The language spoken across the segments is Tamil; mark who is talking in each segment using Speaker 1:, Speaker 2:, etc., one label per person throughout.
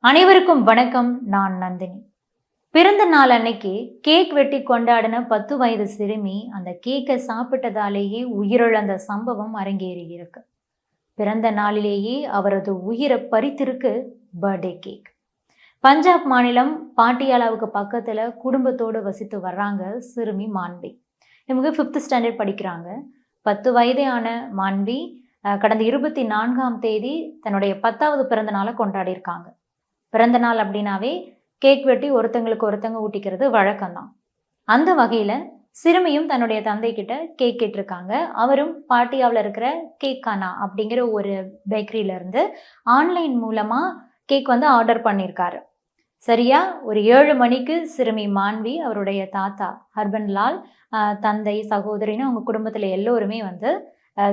Speaker 1: அனைவருக்கும் வணக்கம் நான் நந்தினி. பிறந்த நாள் அன்னைக்கு கேக் வெட்டி கொண்டாடின பத்து வயது சிறுமி அந்த கேக்கை சாப்பிட்டதாலேயே உயிரிழந்த சம்பவம் அரங்கேறி இருக்கு பிறந்த நாளிலேயே அவரது உயிரை பறித்திருக்கு பர்த்டே கேக். பஞ்சாப் மாநிலம் பாட்டியாலாவுக்கு பக்கத்துல குடும்பத்தோடு வசித்து வர்றாங்க சிறுமி மாண்பி இவங்க ஃபிஃப்த் ஸ்டாண்டர்ட் படிக்கிறாங்க. பத்து வயதான மாண்பி கடந்த இருபத்தி நான்காம் தேதி தன்னுடைய பத்தாவது பிறந்த நாளை கொண்டாடியிருக்காங்க. பிறந்த நாள் அப்படின்னாவே கேக் வெட்டி ஒருத்தங்களுக்கு ஒருத்தங்க ஊட்டிக்கிறது வழக்கம்தான். அந்த வகையில் சிறுமியும் தன்னுடைய தந்தை கிட்ட கேக் கேட்டிருக்காங்க. அவரும் பாட்டியாவில் இருக்கிற கேக்கானா அப்படிங்கிற ஒரு பேக்கரியிலேருந்து ஆன்லைன் மூலமாக கேக் வந்து ஆர்டர் பண்ணியிருக்காரு சரியா? ஒரு ஏழு மணிக்கு சிறுமி மாண்வி அவருடைய தாத்தா ஹர்பன் லால் தந்தை சகோதரின்னு அவங்க குடும்பத்தில் எல்லோருமே வந்து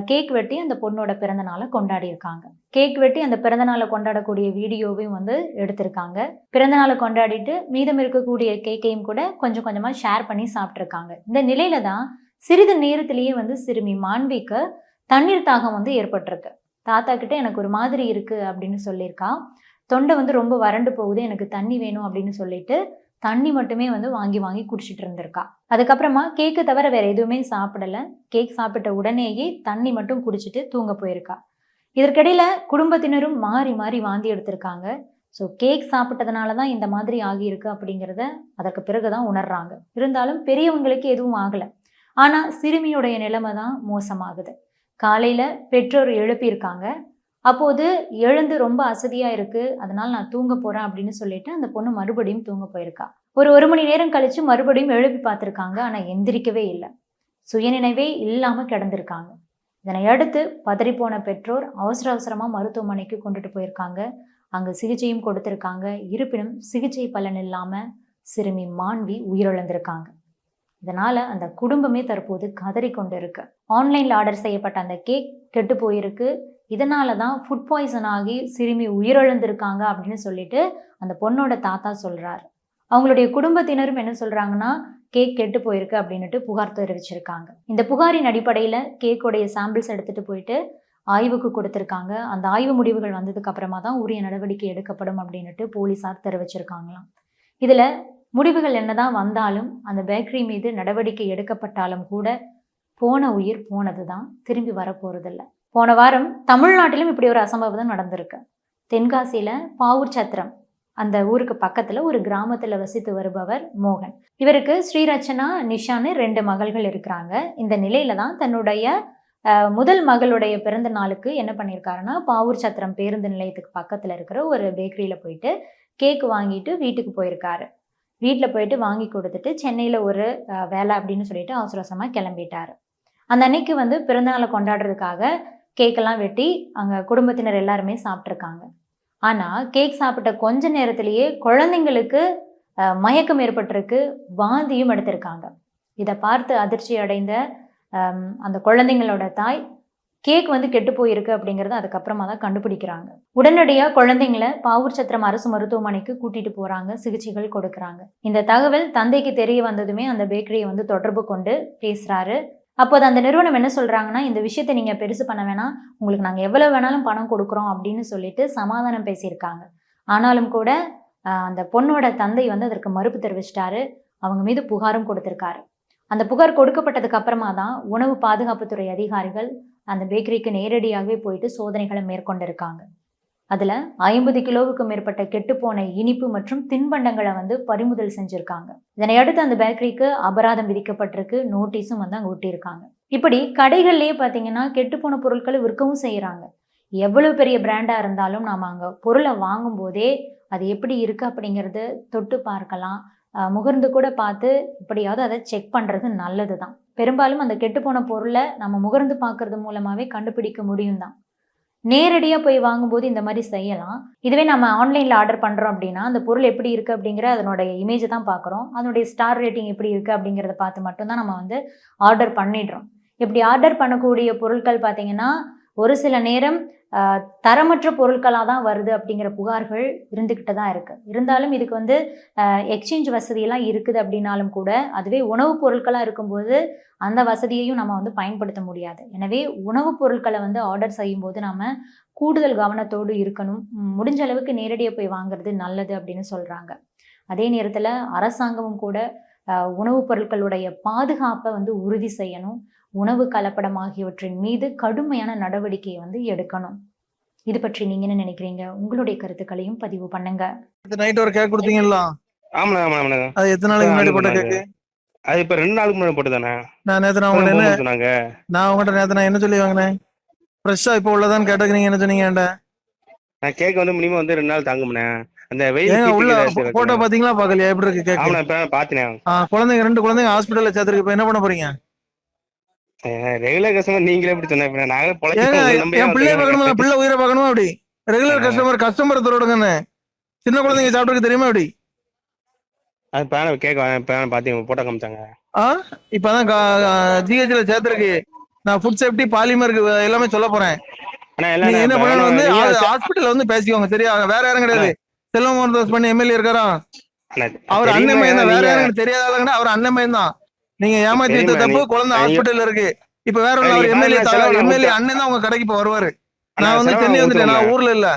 Speaker 1: கேக் வெட்டி அந்த பொண்ணோட பிறந்த நாளை கொண்டாடி இருக்காங்க கேக் வெட்டி அந்த பிறந்த நாளை கொண்டாடக்கூடிய வீடியோவையும் வந்து எடுத்திருக்காங்க. பிறந்த நாளை கொண்டாடிட்டு மீதம் இருக்கக்கூடிய கேக்கையும் கூட கொஞ்சம் கொஞ்சமா ஷேர் பண்ணி சாப்பிட்ருக்காங்க இந்த நிலையில தான் சிறிது நேரத்திலேயே வந்து சிறுமி மாண்பிக்கு தண்ணீர் தாகம் வந்து ஏற்பட்டிருக்கு. தாத்தா கிட்ட எனக்கு ஒரு மாதிரி இருக்கு அப்படின்னு சொல்லியிருக்கா. தொண்டை வந்து ரொம்ப வறண்டு போகுது எனக்கு தண்ணி வேணும் அப்படின்னு சொல்லிட்டு தண்ணி மட்டுமே வந்து வாங்கி வாங்கி குடிச்சிட்டு இருந்திருக்கா. அதுக்கப்புறமா கேக்கு தவிர வேற எதுவுமே சாப்பிடல. கேக் சாப்பிட்ட உடனேயே தண்ணி மட்டும் குடிச்சிட்டு தூங்க போயிருக்கா. இதற்கிடையில குடும்பத்தினரும் மாறி மாறி வாந்தி எடுத்திருக்காங்க. ஸோ கேக் சாப்பிட்டதுனால தான் இந்த மாதிரி ஆகியிருக்கு அப்படிங்கிறத அதற்கு பிறகு தான் உணர்றாங்க. இருந்தாலும் பெரியவங்களுக்கு எதுவும் ஆகலை. ஆனால் சிறுமியுடைய நிலைமை தான் மோசமாகுது. காலையில் பெற்றோர் எழுப்பியிருக்காங்க. அப்போது எழுந்து ரொம்ப அசதியாக இருக்குது அதனால் நான் தூங்க போகிறேன் அப்படின்னு சொல்லிட்டு அந்த பொண்ணு மறுபடியும் தூங்க போயிருக்கா. ஒரு ஒரு மணி நேரம் கழித்து மறுபடியும் எழுப்பி பார்த்துருக்காங்க ஆனால் எந்திரிக்கவே இல்லை. சுயநினைவே இல்லாமல் கிடந்திருக்காங்க. இதனை அடுத்து பதறிப்போன பெற்றோர் அவசர அவசரமாக மருத்துவமனைக்கு கொண்டுட்டு போயிருக்காங்க. அங்கே சிகிச்சையும் கொடுத்துருக்காங்க. இருப்பினும் சிகிச்சை பலன் இல்லாமல் சிறுமி மாண்வி உயிரிழந்திருக்காங்க. இதனால அந்த குடும்பமே தற்போது கதறி கொண்டு இருக்கு. ஆன்லைனில் ஆர்டர் செய்யப்பட்ட அந்த கேக் கெட்டு போயிருக்கு. இதனால தான் ஃபுட் பாய்சன் ஆகி சிறுமி உயிரிழந்திருக்காங்க அப்படின்னு சொல்லிட்டு அந்த பொண்ணோட தாத்தா சொல்கிறார் அவங்களுடைய குடும்பத்தினரும் என்ன சொல்கிறாங்கன்னா கேக் கெட்டு போயிருக்கு அப்படின்னுட்டு புகார் தெரிவிச்சிருக்காங்க. இந்த புகாரின் அடிப்படையில் கேக்கோடைய சாம்பிள்ஸ் எடுத்துகிட்டு போயிட்டு ஆய்வுக்கு கொடுத்துருக்காங்க. அந்த ஆய்வு முடிவுகள் வந்ததுக்கு அப்புறமா தான் உரிய நடவடிக்கை எடுக்கப்படும் அப்படின்னுட்டு போலீசார் தெரிவிச்சிருக்காங்களாம். இதில் முடிவுகள் என்னதான் வந்தாலும் அந்த பேக்கரி மீது நடவடிக்கை எடுக்கப்பட்டாலும் கூட போன உயிர் போனது தான் திரும்பி வரப்போறதில்ல. போன வாரம் தமிழ்நாட்டிலும் இப்படி ஒரு அசம்பவம் நடந்திருக்கு. தென்காசியில பாவூர் சத்திரம் அந்த ஊருக்கு பக்கத்துல ஒரு கிராமத்துல வசித்து வருபவர் மோகன். இவருக்கு ஸ்ரீரச்சனா நிஷான்னு ரெண்டு மகள்கள் இருக்கிறாங்க. இந்த நிலையில தான் தன்னுடைய முதல் மகளுடைய பிறந்த நாளுக்கு என்ன பண்ணியிருக்காருன்னா பாவூர் சத்திரம் பேருந்து நிலையத்துக்கு பக்கத்துல இருக்கிற ஒரு பேக்கரியில போயிட்டு கேக் வாங்கிட்டு வீட்டுக்கு போயிருக்காரு. வீட்டில் போயிட்டு வாங்கி கொடுத்துட்டு சென்னையில் ஒரு வேலை அப்படின்னு சொல்லிட்டு அவசர அவசரமாக அந்த அன்னைக்கு வந்து பிறந்தநாளை கொண்டாடுறதுக்காக கேக்கெல்லாம் வெட்டி அங்கே குடும்பத்தினர் எல்லாருமே சாப்பிட்ருக்காங்க ஆனால் கேக் சாப்பிட்ட கொஞ்ச நேரத்திலேயே குழந்தைங்களுக்கு மயக்கம் ஏற்பட்டிருக்கு வாந்தியும் எடுத்திருக்காங்க. இதை பார்த்து அதிர்ச்சி அடைந்த அந்த குழந்தைங்களோட தாய் கேக் வந்து கெட்டு போயிருக்கு அப்படிங்கிறத அதுக்கப்புறமா தான் கண்டுபிடிக்கிறாங்க. உடனடியாக குழந்தைங்கள பாவூர் சத்திரம் அரசு மருத்துவமனைக்கு கூட்டிட்டு போறாங்க சிகிச்சைகள் கொடுக்குறாங்க. இந்த தகவல் தந்தைக்கு தெரிய வந்ததுமே அந்த பேக்கரியை வந்து தொடர்பு கொண்டு பேசுறாரு. அப்போது அந்த நிறுவனம் என்ன சொல்றாங்கன்னா இந்த விஷயத்தை நீங்க பெருசு பண்ண வேணாம். உங்களுக்கு நாங்க எவ்வளவு வேணாலும் பணம் கொடுக்குறோம் அப்படின்னு சொல்லிட்டு சமாதானம் பேசியிருக்காங்க. ஆனாலும் கூட ஆஹ், அந்த பொண்ணோட தந்தை வந்து அதற்கு மறுப்பு தெரிவிச்சிட்டாரு. அவங்க மீது புகாரும் கொடுத்திருக்காரு. அந்த புகார் கொடுக்கப்பட்டதுக்கு அப்புறமா தான் உணவு பாதுகாப்புத்துறை அதிகாரிகள் அந்த பேக்கரிக்கு நேரடியாகவே போயிட்டு சோதனைகளை மேற்கொண்டிருக்காங்க. அதில் ஐம்பது கிலோவுக்கு மேற்பட்ட கெட்டுப்போன இனிப்பு மற்றும் தின்பண்டங்களை வந்து பறிமுதல் செஞ்சுருக்காங்க. இதனை அடுத்து அந்த பேக்கரிக்கு அபராதம் விதிக்கப்பட்டிருக்கு நோட்டீஸும் வந்து அங்கே ஒட்டியிருக்காங்க. இப்படி கடைகள்லேயே பார்த்தீங்கன்னா கெட்டுப்போன பொருட்களை விற்கவும் செய்கிறாங்க எவ்வளவு பெரிய பிராண்டாக இருந்தாலும் நாம் அங்கே பொருளை வாங்கும் போதே அது எப்படி இருக்கு அப்படிங்கிறது தொட்டு பார்க்கலாம். முகர்ந்து கூட பார்த்து இப்படியாவது அதை செக் பண்ணுறது நல்லது தான் பெரும்பாலும் அந்த கெட்டுப்போன பொருளை நம்ம முகர்ந்து பார்க்கறது மூலமாகவே கண்டுபிடிக்க முடியும் தான் நேரடியாக போய் வாங்கும்போது இந்த மாதிரி செய்யலாம். இதுவே நம்ம ஆன்லைனில் ஆர்டர் பண்ணுறோம் அப்படின்னா அந்த பொருள் எப்படி இருக்குது அப்படிங்கிற அதனுடைய இமேஜை தான் பார்க்குறோம். அதனுடைய ஸ்டார் ரேட்டிங் எப்படி இருக்குது அப்படிங்கிறத பார்த்து மட்டும்தான் நம்ம வந்து ஆர்டர் பண்ணிடுறோம். இப்படி ஆர்டர் பண்ணக்கூடிய பொருட்கள் பார்த்தீங்கன்னா ஒரு சில நேரம் தரமற்ற பொருட்களாக தான் வருது அப்படிங்கிற புகார்கள் இருந்துக்கிட்டு தான் இருக்குது இருந்தாலும் இதுக்கு வந்து எக்ஸ்சேஞ்ச் வசதியெல்லாம் இருக்குது அப்படின்னாலும் கூட அதுவே உணவுப் பொருட்களாக இருக்கும்போது அந்த வசதியையும் நம்ம வந்து பயன்படுத்த முடியாது. எனவே உணவுப் பொருட்களை வந்து ஆர்டர் செய்யும்போது நாம் கூடுதல் கவனத்தோடு இருக்கணும். முடிஞ்ச அளவுக்கு நேரடியாக போய் வாங்குறது நல்லது அப்படின்னு சொல்கிறாங்க அதே நேரத்தில் அரசாங்கமும் கூட உணவுப் பொருட்களுடைய பாதுகாப்பை வந்து உறுதி செய்யணும். உணவு கலப்படம் ஆகியவற்றின் மீது கடுமையான நடவடிக்கையை வந்து எடுக்கணும். இது பற்றி நீங்க என்ன நினைக்கிறீங்க? உங்களுடைய கருத்துக்களையும் பதிவு பண்ணுங்க.
Speaker 2: நைட் ஒரு கேக் கொடுத்தீங்களா
Speaker 3: ஆமாண்ணா ஆமாண்ணா
Speaker 2: அது எத்தனை நாளைக்கு முன்னாடி போட்ட கேக்கு
Speaker 3: அது இப்ப ரெண்டு நாளுக்கு முன்னாடி போட்டுதானே
Speaker 2: நான் நேத்து நான் உங்கள்ட்ட என்ன
Speaker 3: சொன்னாங்க?
Speaker 2: நான் உங்கள்ட்ட நேத்து நான் என்ன சொல்லி வாங்கினேன்? ஃப்ரெஷ்ஷா இப்போ உள்ளதான்னு கேட்டதுக்கு நீங்க என்ன சொன்னீங்க என்கிட்ட?
Speaker 3: நான் கேக் வந்து மினிமம் வந்து ரெண்டு நாள் தாங்கும்ண்ணே. அந்த வெயில்
Speaker 2: உள்ள போட்டோ. பாத்தீங்களா? பாக்கலையா எப்படி இருக்கு கேக்
Speaker 3: ஆமாண்ணா இப்ப பாத்தினேன்
Speaker 2: குழந்தைங்க ரெண்டு குழந்தைங்க ஹாஸ்பிட்டல்ல சேர்த்துருக்கு இப்ப என்ன பண்ண போறீங்க?
Speaker 3: ரெகுலர் கஸ்டமர் நீங்களே எப்படி சொன்ன இப்ப நாங்க
Speaker 2: ஏங்க
Speaker 3: பொழைச்சு
Speaker 2: என் பிள்ளைய பார்க்கணுமா? பிள்ளை உயிரை பார்க்கணுமா அப்படி? ரெகுலர். கஸ்டமர் கஸ்டமர் தரோடுங்கன்னு சின்ன குழந்தைங்க சாப்பிட்டுருக்கு தெரியுமா அப்படி?
Speaker 3: அது பேன கேக் பேன பாத்தீங்க போட்டோ காமிச்சாங்க.
Speaker 2: ஆ? இப்பதான் ஜிஹெச்ல சேர்த்துருக்கு. நான் ஃபுட் சேஃப்டி பாலிமருக்கு எல்லாமே சொல்ல போறேன். நீங்க என்ன பண்ணணும் வந்து
Speaker 3: எல்லாம்
Speaker 2: ஹாஸ்பிட்டல் வந்து பேசிக்கோங்க சரியா? வேற யாரும் கிடையாது. செல்வம் மோகன்தாஸ் பண்ணி எம்எல்ஏ இருக்காரா? அவர் அண்ணன் தான் வேற யாரும் எனக்கு தெரியாத ஆளுங்கடா அவர் அண்ணன் தான். நீங்க ஏமாத்தி தப்பு குழந்தை ஹாஸ்பிட்டல்ல இருக்கு. இப்ப வேற ஒண்ணு அவர் எம்எல்ஏ எம்எல்ஏ அண்ணன் தான் உங்க கடைக்கு இப்ப வருவாரு நான் வந்து சென்னை வந்துட்டேன். நான். ஊர்ல இல்ல.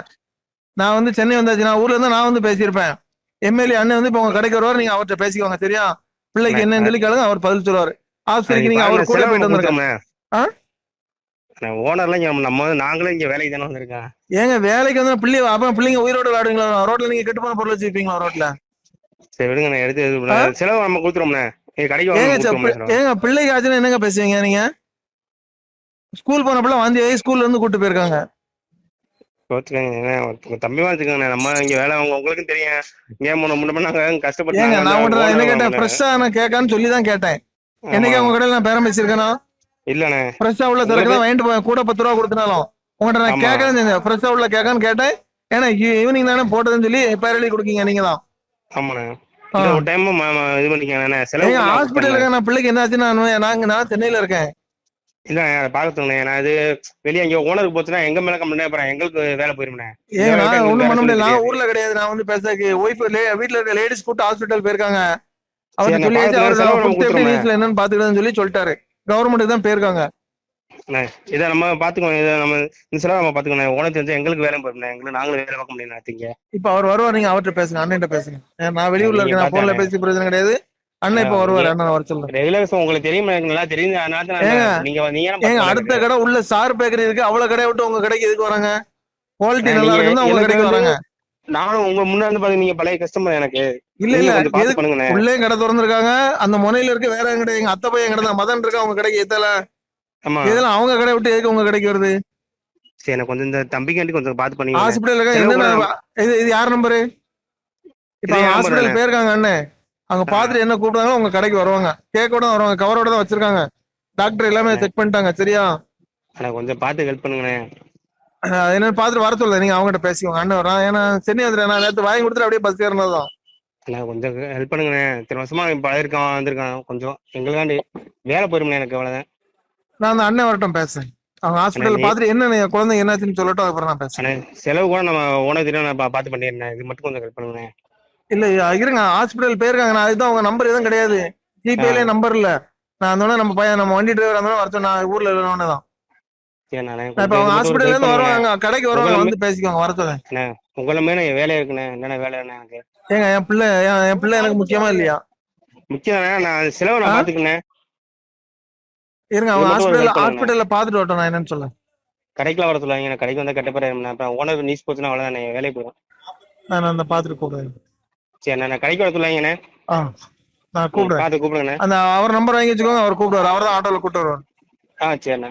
Speaker 2: நான் வந்து சென்னை வந்தாச்சு. நான் ஊர்ல இருந்து நான் வந்து பேசியிருப்பேன். எம்எல்ஏ அண்ணன் வந்து இப்ப உங்க கடைக்கு வருவாரு. நீங்க அவர்கிட்ட பேசிக்கோங்க சரியா? பிள்ளைக்கு என்னன்னு சொல்லி கேளுங்க அவர் பதில் சொல்லுவாரு. ஆஸ்பத்திரிக்கு நீங்க அவர் கூட போயிட்டு வந்திருக்கேன் ஆ?
Speaker 3: ஓனர்லாம் நம்ம வந்து நாங்களும் இங்க வேலைக்கு தானே வந்திருக்கேன்
Speaker 2: ஏங்க வேலைக்கு வந்து பிள்ளை அப்ப பிள்ளைங்க உயிரோட விளையாடுவீங்களா ரோட்ல நீங்க கெட்டு போன பொருள் வச்சிருப்பீங்களா ரோட்ல?
Speaker 3: சரி விடுங்க நான் எடுத்து செலவு நம்ம கொடுத்துருவோம்ண்ணே.
Speaker 2: ஏங்க பிள்ளைக்கு ஆச்சுன்னா என்னங்க பேசுவீங்க நீங்க? ஸ்கூல் போன பிள்ளை வாந்தி ஆகி ஸ்கூல்ல இருந்து கூட்டு போயிருக்காங்க.
Speaker 3: நம்ம இங்க வேலை உங்களுக்கும் தெரியும். இங்கே முன்ன முன்ன நாங்க கஷ்டப்பட்டு
Speaker 2: நான் என்ன கேட்டேன். ஃப்ரெஷ்ஷா நான் கேட்கான்னு சொல்லி தான் கேட்டேன் என்னைக்கு. உங்க கடையில நான் பேரம் பேசியிருக்கேனா?
Speaker 3: இல்லண்ணே.
Speaker 2: ஃப்ரெஷ்ஷா உள்ள சரக்கு தான் வாங்கிட்டு கூட பத்து ரூபா கொடுத்தனாலும். உங்கள்ட்ட நான். கேட்கறேன் செஞ்சேன். ஃப்ரெஷ்ஷா உள்ள கேட்கான்னு கேட்டேன். ஏன்னா ஈவினிங் தானே போட்டதுன்னு சொல்லி பேர் எழுதி கொடுக்கீங்க நீங்க தான்
Speaker 3: ஆமாண்ணே. ஒரு டைம் இது பண்ணிக்கங்க செலவு பண்ணா
Speaker 2: ஹாஸ்பிட்டலுக்கு நான் பிள்ளைக்கு என்ன நான் நாங்க நான் சென்னையில இருக்கேன்.
Speaker 3: இல்ல பாக்கத்துங்கண்ணே நான் இது வெளியே இங்க ஓனருக்கு போச்சுன்னா எங்க மேல கம்ப்ளைண்ட் அப்புறம் எங்களுக்கு வேலை
Speaker 2: நான்
Speaker 3: எங்களுக்கு
Speaker 2: ஒண்ணும் பண்ண முடியல. நான். ஊர்ல கிடையாது. நான் வந்து பேசக்கு ஒய்ஃப் வீட்டுல இருக்க லேடிஸ் கூட்டு ஹாஸ்பிட்டல் போயிருக்காங்க. அவர் சொல்லி என்னன்னு பாத்துக்கிறேன்னு சொல்லி சொல்லிட்டாரு. கவர்மெண்ட்டுக்கு தான் போயிருக்காங்க.
Speaker 3: அண்ணே, இதை நம்ம பாத்துக்கோங்க இதை நம்ம இந்த செலவு நம்ம பாத்துக்கோங்க ஓனர் தெரிஞ்சா எங்களுக்கு வேலை போயிருந்தேன் எங்களுக்கு நாங்களும் வேலை பார்க்க முடியும் நாத்திங்க
Speaker 2: இப்ப அவர் வருவார் நீங்க அவர்கிட்ட பேசுங்க அண்ணன்ட்ட பேசுங்க. நான் வெளியூர்ல இருக்கேன் நான் போன்ல. பேசி பிரச்சனை கிடையாது. அண்ணன் இப்ப வருவார் அண்ணன் வர சொல்லுங்க
Speaker 3: ரெகுலர் உங்களுக்கு தெரியும் எனக்கு நல்லா தெரியும் அதனால நீங்க நீங்க
Speaker 2: அடுத்த? கடை உள்ள ஸ்டார் பேக்கரி இருக்கு அவ்வளவு கடையை விட்டு உங்க கடைக்கு எதுக்கு வராங்க? குவாலிட்டி நல்லா இருக்குன்னு உங்க கடைக்கு வராங்க.
Speaker 3: நானும் உங்க முன்னாடி பாத்து நீங்க பழைய கஸ்டமர் எனக்கு.
Speaker 2: இல்ல இல்ல உள்ளே கடை திறந்திருக்காங்க அந்த முனையில இருக்க வேற கடை எங்க அத்தை பையன் கடை தான் மதன் இருக்கா உங்க கடைக்கு எத்தல
Speaker 3: ஆமா
Speaker 2: இதெல்லாம் அவங்க கடை விட்டு எதுக்கு உங்க கடைக்கு வருது?
Speaker 3: சரி எனக்கு கொஞ்சம் இந்த தம்பிக்காண்டி கொஞ்சம் பார்த்து பண்ணி
Speaker 2: ஹாஸ்பிட்டல் இருக்க
Speaker 3: செலவு
Speaker 2: என்ன இது இது யார் நம்பரு இப்ப ஹாஸ்பிட்டல் போயிருக்காங்க அண்ணன் அவங்க. பாத்துட்டு என்ன கூப்பிடுறாங்களோ உங்க கடைக்கு வருவாங்க. கேக்கோட வருவாங்க. கவரோட தான் வச்சிருக்காங்க. டாக்டர் எல்லாமே. செக் பண்ணிட்டாங்க. சரியா?
Speaker 3: எனக்கு கொஞ்சம் பார்த்து ஹெல்ப் பண்ணுங்கண்ணே.
Speaker 2: என்னன்னு பாத்துட்டு வர சொல்ல நீங்க அவங்ககிட்ட பேசிக்கோங்க. அண்ணன் வரான் ஏன்னா சென்னை வந்துட்டேன் நான் நேத்து வாங்கி கொடுத்துட்டு அப்படியே பஸ் ஏறினதுதான்
Speaker 3: எனக்கு கொஞ்சம் ஹெல்ப் பண்ணுங்கண்ணே. இத்தனை வருஷமா பழகிருக்கான் வந்திருக்கான். கொஞ்சம் எங்களுக்காண்டி வேலை போயிருமே எனக்கு அவ்வளவுதான்.
Speaker 2: நான் அந்த அண்ணன் வரட்டும் பேசுறேன். அவங்க ஹாஸ்பிட்டல் பாத்துட்டு என்ன குழந்தைங்க என்னாச்சுன்னு சொல்லட்டும் அதுக்கப்புறம் நான் பேசுறேன்.
Speaker 3: செலவு கூட நம்ம ஓனர் தெரியும் நான் பா- பார்த்து பண்ணிடுறேன். இது மட்டும் கொஞ்சம் ஹெல்ப் பண்ணுங்கண்ணே
Speaker 2: இல்ல இருங்க ஹாஸ்பிட்டல் போயிருக்காங்க. நான் இதுதான் உங்க நம்பர் எதுவும் கிடையாது. ஜிபேல நம்பர் இல்ல. நான் அந்த நம்ம பையன் நம்ம வண்டி டிரைவர் அந்த வர சொன்ன நான் ஊர்ல இல்லைன்னு தான். இப்ப அவங்க ஹாஸ்பிட்டல்ல இருந்து வருவாங்க. கடைக்கு வருவாங்க. வந்து பேசிக்கோங்க வர சொல்லேன்
Speaker 3: உங்களை மேல வேலையா இருக்குண்ணே. என்னென்ன வேலை என்ன எனக்கு?
Speaker 2: ஏங்க என் பிள்ளை என் பிள்ளை எனக்கு முக்கியமா இல்லையா?
Speaker 3: முக்கியம் நான் செலவு நான்? பாத்துக்கினேன்
Speaker 2: இருங்க
Speaker 3: help பண்ணுங்க.
Speaker 2: ஹாஸ்பிட்டல்ல பாத்துட்டு வரட்டும் நான் என்னன்னு சொல்ல.
Speaker 3: கடைக்குலாம் வர சொல்லாங்க எனக்கு கடைக்கு வந்தா கெட்ட பேர் அப்புறம் ஓனர் நியூஸ் போச்சுன்னா அவ்வளவுதான் என் வேலைக்கு போயிடும்
Speaker 2: நான் அந்த பாத்துட்டு கூப்பிடுறேன்.
Speaker 3: சரி நான் கடைக்கு வர சொல்லாங்கண்ணே
Speaker 2: ஆ நான் கூப்பிடுறேன்.
Speaker 3: பார்த்து கூப்பிடுங்கண்ணே
Speaker 2: அந்த அவர் நம்பர் வாங்கி வச்சுக்கோங்க அவர் கூப்பிடுவார். அவர் தான் ஆட்டோல கூப்பிட்டு வருவார்.
Speaker 3: ஆ சரிண்ணே.